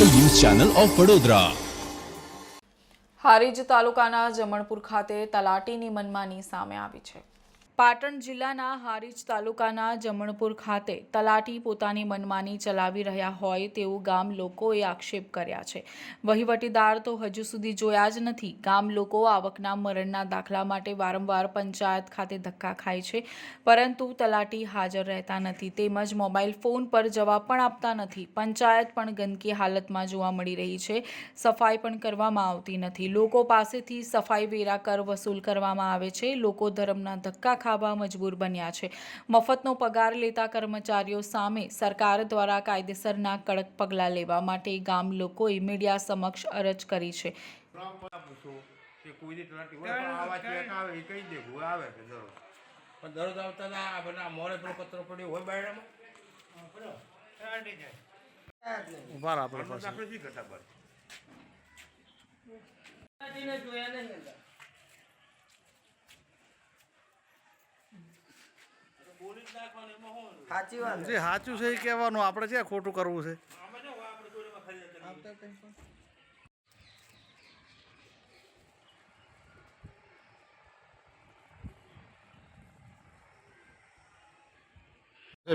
Channel of Vadodara. Harij તાલુકાના જમણપુર ખાતે તલાટીની મનમાની સામે આવી છે. પાટણ જિલ્લાના હારીજ તાલુકાના જમણપુર ખાતે તલાટી પોતાની મનમાની ચલાવી રહ્યા હોય તેવું ગામ લોકોએ આક્ષેપ કર્યા છે. વહીવટીદાર તો હજુ સુધી જોયા જ નથી. ગામ લોકો આવકના મરણના દાખલા માટે વારંવાર પંચાયત ખાતે ધક્કા ખાય છે. પરંતુ તલાટી હાજર રહેતા નથી. તેમજ મોબાઈલ ફોન પર જવાબ પણ આપતા નથી. પંચાયત પણ ગંદકી હાલતમાં જોવા મળી રહી છે. સફાઈ પણ કરવામાં આવતી નથી. લોકો પાસેથી સફાઈ વેરા કર વસૂલ કરવામાં આવે છે. લોકો ધર્મના ધક્કા ખાવા મજબૂર બન્યા છે. મફતનો પગાર લેતા કર્મચારીઓ સામે સરકાર દ્વારા કાયદેસરના કડક પગલાં લેવા માટે ગામ લોકોએ મીડિયા સમક્ષ અરજ કરી છે. પણ દરરોજ આવતા આ બધા મોડે પડ્યો હોય બાયડામાં? ઊભા આપણે પણ આપણે શી કરતા વાત જે સાચું છે એ કહેવાનું આપણે છે ખોટું કરવું છે.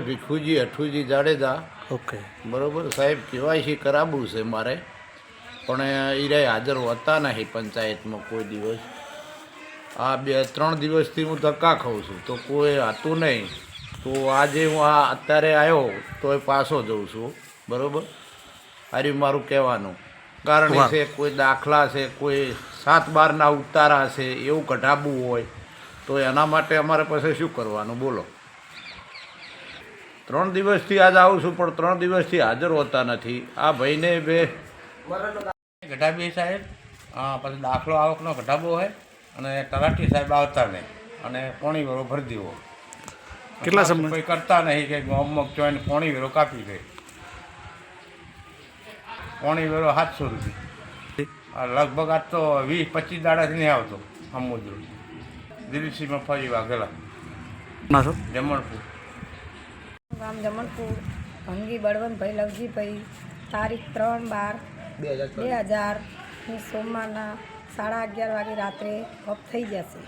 ભીખુજી અઠુજી જાડેજા. ઓકે. બરોબર સાહેબ કેવાયસી કરાવવું છે મારે. પણ એ હાજર હોતા નહીં પંચાયતમાં કોઈ દિવસ. આ બે ત્રણ દિવસથી હું ધક્કા ખાઉં છું. તો કોઈ હતું નહીં. તો આજે હું આ અત્યારે આવ્યો તો એ પાછો જઉં છું બરોબર? અરે મારું કહેવાનું. કારણ છે કોઈ દાખલા છે કોઈ સાત બારના ઉતારા છે એવું કઢાવવું હોય તો એના માટે અમારે પાસે શું કરવાનું? બોલો. ત્રણ દિવસથી આજ આવું છું પણ ત્રણ દિવસથી હાજર હોતા નથી. આ ભાઈને બે ગઢાબી સાહેબ હા પછી દાખલો આવકનો ઘટાબો હોય અને તલાટી સાહેબ આવતા નહીં અને પોણી વેરો ભરી દેવો. કેટલા સમય? કોઈ કરતા નહીં કે અમુક જોઈને પોણી વેરો કાપી દે. પોણી વેરો સાતસો રૂપિયા. લગભગ આજ તો વીસ પચીસ દાડાથી નહીં આવતો સમુદ્ર દિલીપસિંહમાં ફરી વાઘેલા. જમણપુર. ગામ જમણપુર. ભંગી બળવંતભાઈ લવજીભાઈ. તારીખ ત્રણ બાર બે હજાર સોમવારના સાડા અગિયાર વાગે રાત્રે ઓફ થઈ જશે.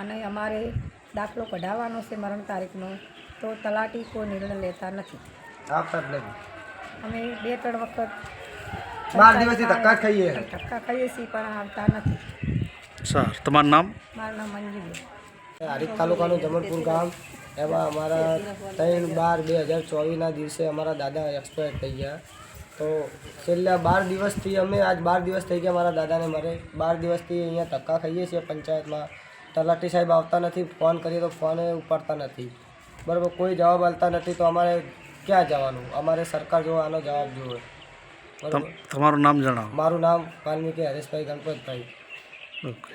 અને અમારે દાખલો કઢાવવાનો છે મરણ તારીખનો તો તલાટી કોઈ નિર્ણય લેતા નથી. અમે બે ત્રણ વખત બાર દિવસથી ધક્કા ખાઈએ. ધક્કા ખાઈએ છીએ પણ આવતા નથી. સર તમારું નામ? મારું નામ મંજુબેન. હારીજ તાલુકાનું જમલપુર ગામ. એમાં અમારા ત્રણ બાર બે હજાર ચોવીસના દિવસે અમારા દાદા એક્સપાયર થઈ ગયા. તો છેલ્લા બાર દિવસથી અમે આજ બાર દિવસ થઈ ગયા મારા દાદાને મરે. બાર દિવસથી અહીંયા ધક્કા ખાઈએ છીએ પંચાયતમાં. તલાટી સાહેબ આવતા નથી ફોન કરીએ તો ફોન ઉપાડતા નથી. બરાબર કોઈ જવાબ આપતા નથી તો અમારે ક્યાં જવાનું? અમારે સરકાર જો આનો જવાબ જોવે. તમારું નામ જણાવો. મારું નામ વાલ્મીકી હરેશભાઈ ગણપતભાઈ. ઓકે.